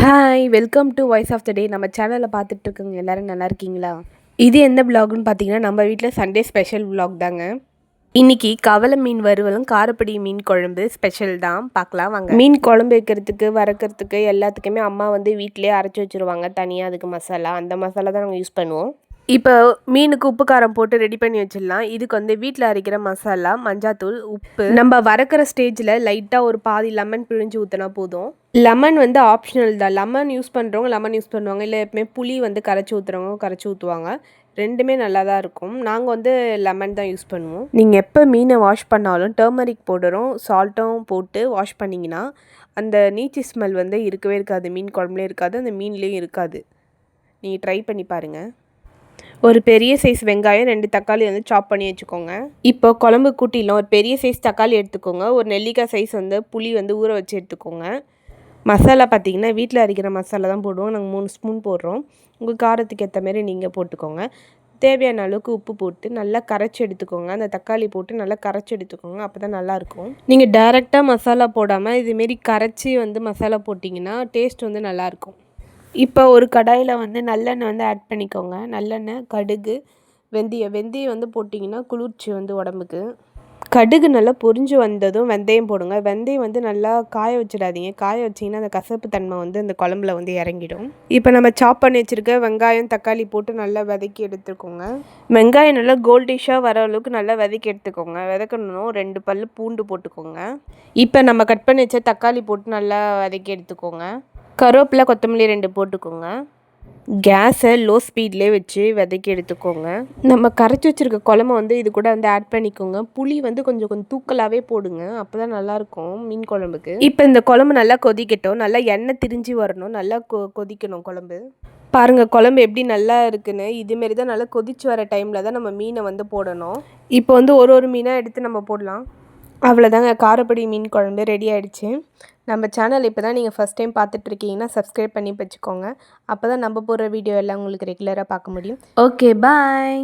Hi welcome to voice of the day நம்ம சேனலில் பார்த்துட்டு இருக்கோங்க எல்லோரும் நல்லா இருக்கீங்களா? இது எந்த ப்ளாக்னு பார்த்தீங்கன்னா நம்ம வீட்டில் சண்டே ஸ்பெஷல் ப்ளாக் தாங்க. இன்னைக்கு கவலை மீன் வறுவலும் காரப்படி மீன் குழம்பு ஸ்பெஷல் தான். பார்க்கலாம் வாங்க. மீன் குழம்பு வைக்கிறதுக்கு வறுக்கிறதுக்கு எல்லாத்துக்குமே அம்மா வந்து வீட்டிலேயே அரைச்சி வச்சுருவாங்க. தனியாக அதுக்கு மசாலா அந்த மசாலா தான் நாங்கள் யூஸ் பண்ணுவோம். இப்போ மீனுக்கு உப்பு காரம் போட்டு ரெடி பண்ணி வச்சிடலாம். இதுக்கு வந்து வீட்டில் அரைக்கிற மசாலா மஞ்சாத்தூள் உப்பு. நம்ம வறுக்கிற ஸ்டேஜில் லைட்டாக ஒரு பாதி லெமன் பிழிஞ்சு ஊற்றினா போதும். லெமன் வந்து ஆப்ஷனல் தான். லெமன் யூஸ் பண்ணுறவங்க லெமன் யூஸ் பண்ணுவாங்க. இல்லை எப்பவுமே புளி வந்து கரைச்சி ஊற்றுறவங்க கரைச்சி ஊற்றுவாங்க ரெண்டுமே நல்லா தான் இருக்கும். நாங்கள் வந்து லெமன் தான் யூஸ் பண்ணுவோம். நீங்கள் எப்போ மீனை வாஷ் பண்ணாலும் டர்மரிக் பவுடரும் சால்ட்டும் போட்டு வாஷ் பண்ணிங்கன்னா அந்த நீச்சி ஸ்மெல் வந்து இருக்கவே இருக்காது. மீன் குழம்புலேயும் இருக்காது. அந்த மீன்லேயும் இருக்காது. நீங்கள் ட்ரை பண்ணி பாருங்கள் ஒரு பெரிய சைஸ் வெங்காயம் ரெண்டு தக்காளி வந்து சாப் பண்ணி வச்சுக்கோங்க. இப்போ குழம்பு கூட்டிலும் ஒரு பெரிய சைஸ் தக்காளி எடுத்துக்கோங்க. ஒரு நெல்லிக்காய் சைஸ் வந்து புளி வந்து ஊற வச்சு எடுத்துக்கோங்க. மசாலா பார்த்தீங்கன்னா வீட்டில் அரைக்கிற மசாலா தான் போடுவோம். நாங்கள் மூணு ஸ்பூன் போடுறோம். உங்கள் காரத்துக்கு ஏற்ற மாதிரி நீங்கள் போட்டுக்கோங்க. தேவையான அளவுக்கு உப்பு போட்டு நல்லா கரைச்சி எடுத்துக்கோங்க. அந்த தக்காளி போட்டு நல்லா கரைச்சி எடுத்துக்கோங்க. அப்போ தான் நல்லாயிருக்கும் நீங்கள் டைரெக்டாக மசாலா போடாமல் இதுமாரி கரைச்சி வந்து மசாலா போட்டிங்கன்னா டேஸ்ட் வந்து நல்லாயிருக்கும் இப்போ ஒரு கடாயில் வந்து நல்லெண்ணெய் வந்து ஆட் பண்ணிக்கோங்க. நல்லெண்ணெய் கடுகு வெந்தயம் வெந்தயம் வந்து போட்டிங்கன்னா குளிர்ச்சி வந்து உடம்புக்கு. கடுகு நல்லா பொரிஞ்சு வந்ததும் வெந்தயம் போடுங்க. வெந்தயம் வந்து நல்லா காய வச்சிடாதீங்க. காய வச்சிங்கன்னா அந்த கசப்பு தன்மை வந்து அந்த குழம்புல வந்து இறங்கிடும். இப்போ நம்ம சாப் பண்ணி வச்சுருக்க வெங்காயம் தக்காளி போட்டு நல்லா வதக்கி எடுத்துக்கோங்க. வெங்காயம் நல்லா கோல்டிஷாக வர அளவுக்கு நல்லா வதக்கி எடுத்துக்கோங்க. வதக்கணும் ரெண்டு பல் பூண்டு போட்டுக்கோங்க. இப்போ நம்ம கட் பண்ணி வச்ச தக்காளி போட்டு நல்லா வதக்கி எடுத்துக்கோங்க. கருவேப்பிலை கொத்தமல்லி ரெண்டு போட்டுக்கோங்க. கேஸை லோ ஸ்பீட்லேயே வச்சு வதக்கி எடுத்துக்கோங்க. நம்ம கரைச்சி வச்சுருக்க குழம்பு வந்து இது கூட வந்து ஆட் பண்ணிக்கோங்க. புளி வந்து கொஞ்சம் கொஞ்சம் தூக்கலாகவே போடுங்க. அப்போ தான் நல்லாயிருக்கும் மீன் குழம்புக்கு. இப்போ இந்த குழம்பு நல்லா கொதிக்கட்டும். நல்லா எண்ணெய் திரிஞ்சு வரணும். நல்லா கொ கொதிக்கணும் குழம்பு. பாருங்கள் குழம்பு எப்படி நல்லா இருக்குன்னு. இதுமாரி தான் நல்லா கொதிச்சு வர டைமில் தான் நம்ம மீனை வந்து போடணும். இப்போ வந்து ஒரு ஒரு மீனாக எடுத்து நம்ம போடலாம். அவ்வளோதாங்க காரப்படி மீன் குழம்பு ரெடி ஆகிடுச்சு நம்ம சேனல் இப்போ தான் நீங்கள் ஃபஸ்ட் டைம் பார்த்துட்ருக்கீங்கன்னா சப்ஸ்கிரைப் பண்ணி வச்சுக்கோங்க. அப்போ தான் நம்ம போடுற வீடியோ எல்லாம் உங்களுக்கு ரெகுலராக பார்க்க முடியும். Okay bye